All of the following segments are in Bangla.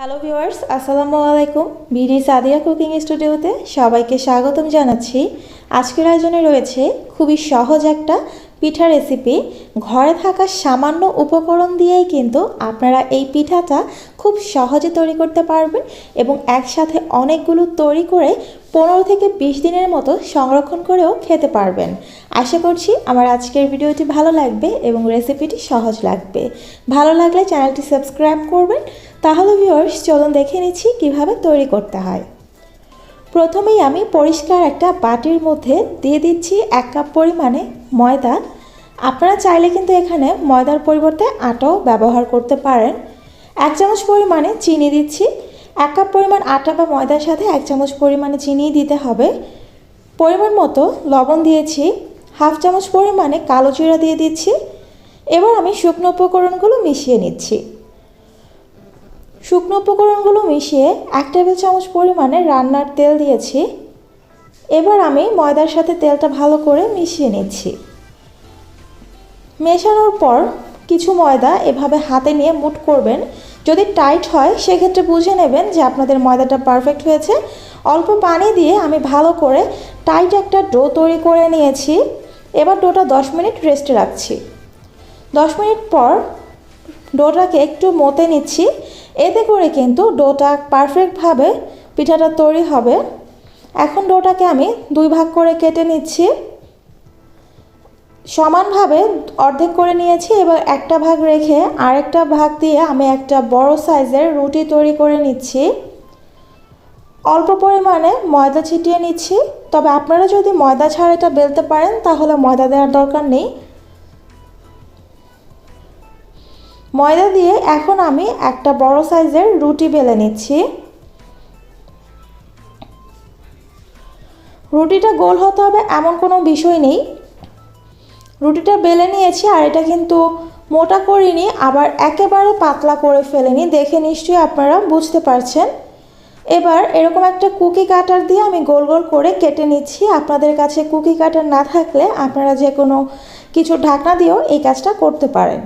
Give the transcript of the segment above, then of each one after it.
হ্যালো ভিউয়ার্স আসসালামু আলাইকুম বিডি সাদিয়া কুকিং স্টুডিওতে সবাইকে স্বাগতম জানাচ্ছি। আজকের আয়োজনে রয়েছে খুবই সহজ একটা পিঠা রেসিপি ঘরে থাকা সামান্য উপকরণ দিয়েই কিন্তু আপনারা এই পিঠাটা খুব সহজে তৈরি করতে পারবেন এবং একসাথে অনেকগুলো তৈরি করে পনেরো থেকে বিশ দিনের মতো সংরক্ষণ করেও খেতে পারবেন। আশা করছি আমার আজকের ভিডিওটি ভালো লাগবে এবং রেসিপিটি সহজ লাগবে। ভালো লাগলে চ্যানেলটি সাবস্ক্রাইব করবেন তাহলে ভিউয়ার্স চলুন দেখে নিচ্ছি কীভাবে তৈরি করতে হয়। প্রথমেই আমি পরিষ্কার একটা বাটির মধ্যে দিয়ে দিচ্ছি এক কাপ পরিমাণে ময়দা। আপনারা চাইলে কিন্তু এখানে ময়দার পরিবর্তে আটাও ব্যবহার করতে পারেন। এক চামচ পরিমাণে চিনি দিচ্ছি। এক কাপ পরিমাণ আটা বা ময়দার সাথে এক চামচ পরিমাণে চিনি দিতে হবে। পরিমাণ মতো লবণ দিয়েছি। হাফ চামচ পরিমাণে কালো জিরা দিয়ে দিচ্ছি। এবার আমি শুকনো উপকরণগুলো মিশিয়ে নিচ্ছি। শুকনো উপকরণগুলো মিশিয়ে এক টেবিল চামচ পরিমাণে রান্নার তেল দিয়েছি। এবার আমি ময়দার সাথে তেলটা ভালো করে মিশিয়ে নিচ্ছি। মেশানোর পর কিছু ময়দা এভাবে হাতে নিয়ে মুট করবেন। যদি টাইট হয়, সেক্ষেত্রে বুঝে নেবেন যে আপনাদের ময়দাটা পারফেক্ট হয়েছে। অল্প পানি দিয়ে আমি ভালো করে টাইট একটা ডো তৈরি করে নিয়েছি। এবার ডোটা দশ মিনিট রেস্টে রাখছি। দশ মিনিট পর ডোটাকে একটু মতে নিচ্ছি। এতে করে কিন্তু ডোটা পারফেক্টভাবে পিঠাটা তৈরি হবে। এখন ডোটাকে আমি দুই ভাগ করে কেটে নিচ্ছি। সমানভাবে অর্ধেক করে নিয়েছি, এবার একটা ভাগ রেখে আরেকটা ভাগ দিয়ে আমি একটা বড় সাইজের রুটি তৈরি করে নিচ্ছি। অল্প পরিমাণে ময়দা ছিটিয়ে নিচ্ছি, তবে আপনারা যদি ময়দা ছাড়া এটা বেলতে পারেন, তাহলে ময়দা দেওয়ার দরকার নেই। ময়দা দিয়ে এখন আমি একটা বড় সাইজের রুটি বেলে নিচ্ছি। রুটিটা গোল হতে হবে এমন কোনো বিষয় নেই। রুটিটা বেলে নিয়েছি আর এটা কিন্তু মোটা করিনি, আবার একেবারে পাতলা করে ফেলেনি, দেখে নিশ্চয়ই আপনারা বুঝতে পারছেন। এবার এরকম একটা কুকি কাটার দিয়ে আমি গোল গোল করে কেটে নিচ্ছি। আপনাদের কাছে কুকি কাটার না থাকলে আপনারা যে কোনো কিছু ঢাকনা দিয়েও এই কাজটা করতে পারেন।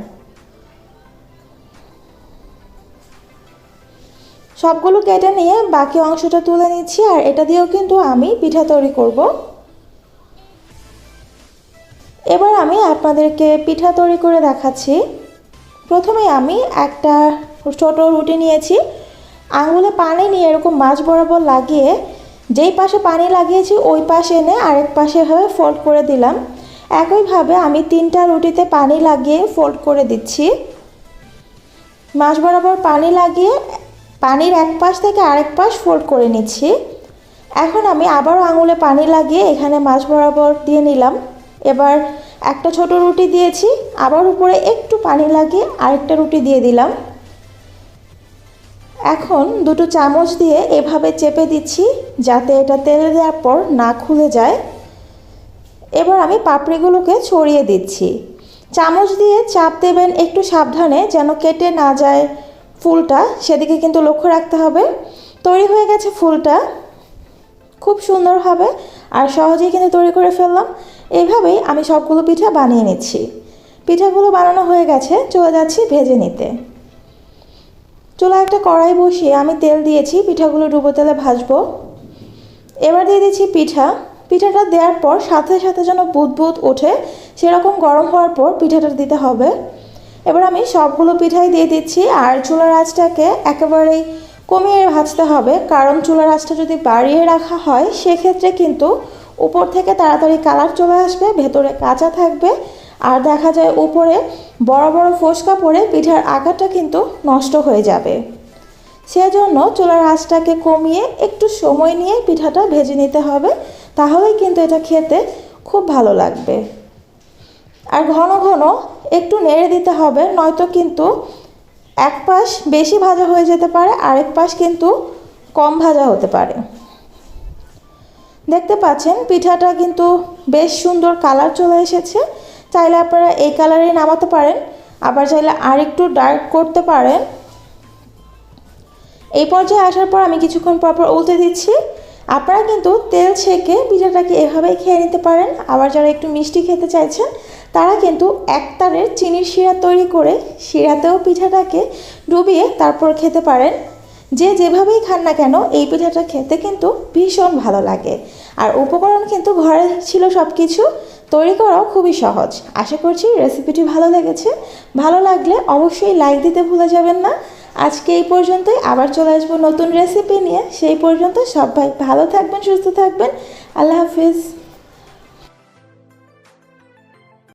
সবগুলো কেটে নিয়ে বাকি অংশটা তুলে নিচ্ছি, আর এটা দিয়েও কিন্তু আমি পিঠা তৈরি করব। এবার আমি আপনাদেরকে পিঠা তৈরি করে দেখাচ্ছি। প্রথমে আমি একটা ছোট রুটি নিয়েছি। আঙুলে পানি নিয়ে এরকম মাছ বরাবর লাগিয়ে, যেই পাশে পানি লাগিয়েছি, ওই পাশে এনে আরেক পাশে এভাবে ফোল্ড করে দিলাম। একইভাবে আমি তিনটা রুটিতে পানি লাগিয়ে ফোল্ড করে দিচ্ছি। মাছ বরাবর পানি লাগিয়ে পানির এক পাশ থেকে আরেক পাশ ফোল্ড করে নিচ্ছি। এখন আমি আবারও আঙুলে পানি লাগিয়ে এখানে মাছ বরাবর দিয়ে নিলাম। এবার একটা ছোট রুটি দিয়েছি, আবার উপরে একটু পানি লাগিয়ে আরেকটা রুটি দিয়ে দিলাম। এখন দুটো চামচ দিয়ে এভাবে চেপে দিচ্ছি যাতে এটা তেলে দেওয়ার পর না খুলে যায়। এবার আমি পাপড়িগুলোকে ছড়িয়ে দিচ্ছি। চামচ দিয়ে চাপ দেবেন একটু সাবধানে যেন কেটে না যায় ফুলটা সেদিকে কিন্তু লক্ষ্য রাখতে হবে। তৈরি হয়ে গেছে ফুলটা। খুব সুন্দর হবে। আর সহজেই কিন্তু তৈরি করে ফেললাম। এইভাবেই আমি সবগুলো পিঠা বানিয়ে নিচ্ছি। পিঠাগুলো বানানো হয়ে গেছে। চলে যাচ্ছি ভেজে নিতে। চুলা একটা কড়াই বসিয়ে আমি তেল দিয়েছি। পিঠাগুলো ডুবো তেলে ভাজবো। এবার দিয়ে দিচ্ছি পিঠা। পিঠাটা দেওয়ার পর সাথে সাথে যেন বুদবুদ ওঠে, সেরকম গরম হওয়ার পর পিঠাটা দিতে হবে। এবার আমি সবগুলো পিঠাই দিয়ে দিচ্ছি, আর চুলার আঁচটাকে একেবারেই কমিয়ে ভাজতে হবে, কারণ চুলার আঁচটা যদি বাড়িয়ে রাখা হয়, সেক্ষেত্রে কিন্তু উপর থেকে তাড়াতাড়ি কালার চলে আসবে, ভেতরে কাঁচা থাকবে, আর দেখা যায় উপরে বড় বড় ফোসকা পড়ে পিঠার আকারটা কিন্তু নষ্ট হয়ে যাবে। সেজন্য চুলার আঁচটাকে কমিয়ে একটু সময় নিয়ে পিঠাটা ভেজে নিতে হবে, তাহলেই কিন্তু এটা খেতে খুব ভালো লাগবে। আর ঘন ঘন একটু নেড়ে দিতে হবে, নয়তো কিন্তু এক পাশ বেশি ভাজা হয়ে যেতে পারে, আরেক পাশ কিন্তু কম ভাজা হতে পারে। দেখতে পাচ্ছেন, পিঠাটা কিন্তু বেশ সুন্দর কালার চলে এসেছে। চাইলে আপনারা এই কালারেই নামাতে পারেন, আবার চাইলে আরেকটু ডার্ক করতে পারেন। এই পর্যায়ে আসার পর আমি কিছুক্ষণ পর পর উল্টে দিচ্ছি। আপনারা কিন্তু তেল ছেঁকে পিঠাটাকে এভাবেই খেয়ে নিতে পারেন। আবার যারা একটু মিষ্টি খেতে চাইছেন তারা কিন্তু একতারের চিনির শিরা তৈরি করে শিরাতেও পিঠাটাকে ডুবিয়ে তারপর খেতে পারেন। যে যেভাবেই খান না কেন, এই পিঠাটা খেতে কিন্তু ভীষণ ভালো লাগে। আর উপকরণ কিন্তু ঘরে ছিল সব কিছু তৈরি করাও খুবই সহজ। আশা করছি রেসিপিটি ভালো লেগেছে। ভালো লাগলে অবশ্যই লাইক দিতে ভুলে যাবেন না। আজকে এই পর্যন্তই, আবার চলে আসব নতুন রেসিপি নিয়ে। সেই পর্যন্ত সবাই ভালো থাকবেন, সুস্থ থাকবেন। আল্লাহ হাফিজ।